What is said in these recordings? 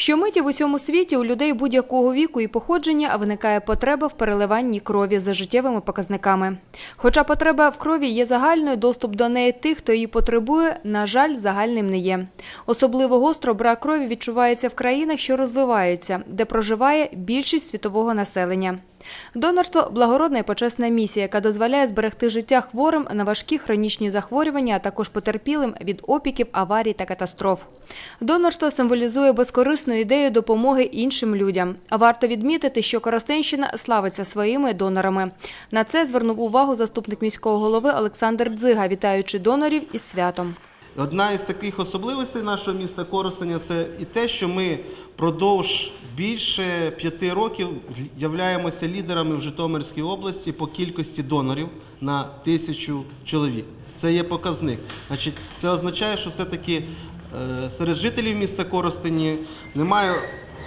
Щомиті в усьому світі у людей будь-якого віку і походження виникає потреба в переливанні крові за життєвими показниками. Хоча потреба в крові є загальною, доступ до неї тих, хто її потребує, на жаль, загальним не є. Особливо гостро брак крові відчувається в країнах, що розвиваються, де проживає більшість світового населення. Донорство благородна і почесна місія, яка дозволяє зберегти життя хворим на важкі хронічні захворювання, а також потерпілим від опіків, аварій та катастроф. Донорство символізує безкорисну ідею допомоги іншим людям. Варто відмітити, що Коростенщина славиться своїми донорами. На це звернув увагу заступник міського голови Олександр Дзига, вітаючи донорів із святом. Одна із таких особливостей нашого міста Коростеня це і те, що ми продовж більше п'яти років являємося лідерами в Житомирській області по кількості донорів на тисячу чоловік. Це є показник. Значить, це означає, що все-таки е, серед жителів міста Коростені немає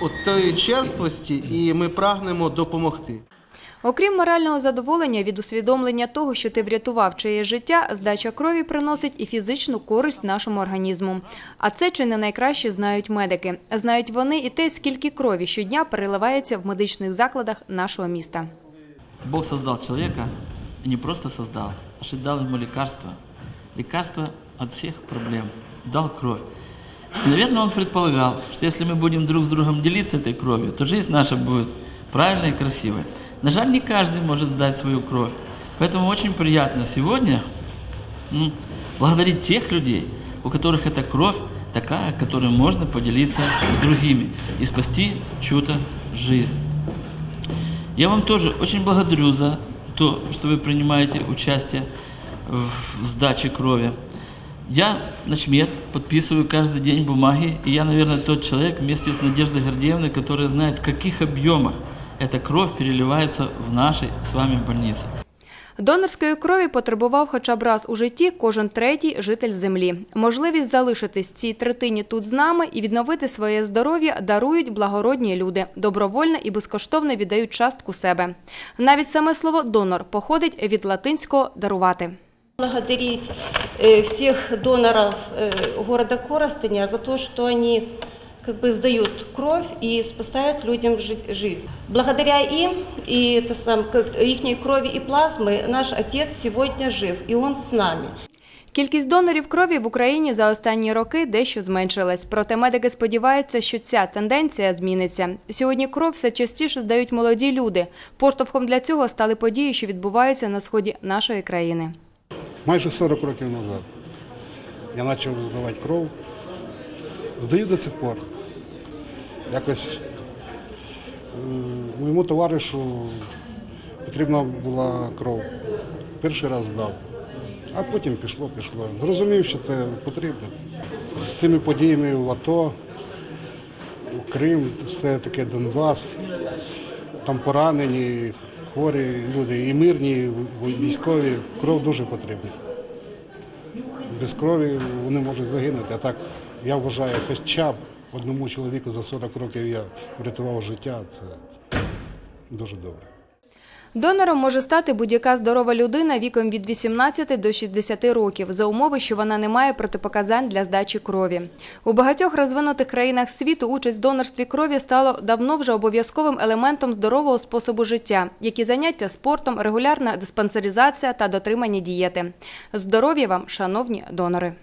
от тої черствості, і ми прагнемо допомогти. Окрім морального задоволення від усвідомлення того, що ти врятував чиє життя, здача крові приносить і фізичну користь нашому організму. А це чи не найкраще знають медики. Знають вони і те, скільки крові щодня переливається в медичних закладах нашого міста. Бог создал человека, и не просто создал, а что дал ему лекарство. Лекарство от всех проблем. Дал кровь. И, наверное, он предполагал, что если мы будем друг с другом делиться этой кровью, то жизнь наша будет правильной и красивой. На жаль, не каждый может сдать свою кровь. Поэтому очень приятно сегодня благодарить тех людей, у которых эта кровь такая, которой можно поделиться с другими и спасти чью-то жизнь. Я вам тоже очень благодарю за то, что вы принимаете участие в сдаче крови. Я, начмет, подписываю каждый день бумаги, и я, наверное, тот человек вместе с Надеждой Гордеевной, который знает, в каких объемах эта кровь переливается в нашей с вами больнице. Донорської крові потребував хоча б раз у житті кожен третій житель землі. Можливість залишитись цій третині тут з нами і відновити своє здоров'я дарують благородні люди, добровольно і безкоштовно віддають частку себе. Навіть саме слово донор походить від латинського дарувати. Благодарить э, всех доноров э, города Коростеня за то, что они как бы сдают кровь и спасают людям жи- жизнь. Благодаря им и это сам, как, их крови и плазмы наш отец сегодня жив, и он с нами. Кількість донорів крові в Україні за останні роки дещо зменшилась. Проте медики сподіваються, що ця тенденція зміниться. Сьогодні кров все частіше здають молоді люди. Поштовхом для цього стали події, що відбуваються на сході нашої країни. Майже 40 років назад я почав здавати кров. Здаю до цих пор. Якось е, моєму товаришу потрібна була кров. Перший раз здав, а потім пішло, пішло. Зрозумів, що це потрібно. З цими подіями в АТО, у Крим, все таке Донбас, там поранені, хворі люди, і мирні, і військові. Кров дуже потрібна. Без крові вони можуть загинути. А так я вважаю, хоча б одному чоловіку за 40 років я врятував життя, це дуже добре. Донором може стати будь-яка здорова людина віком від 18 до 60 років за умови, що вона не має протипоказань для здачі крові. У багатьох розвинутих країнах світу участь в донорстві крові стало давно вже обов'язковим елементом здорового способу життя, як і заняття спортом, регулярна диспансеризація та дотримання дієти. Здоров'я вам, шановні донори!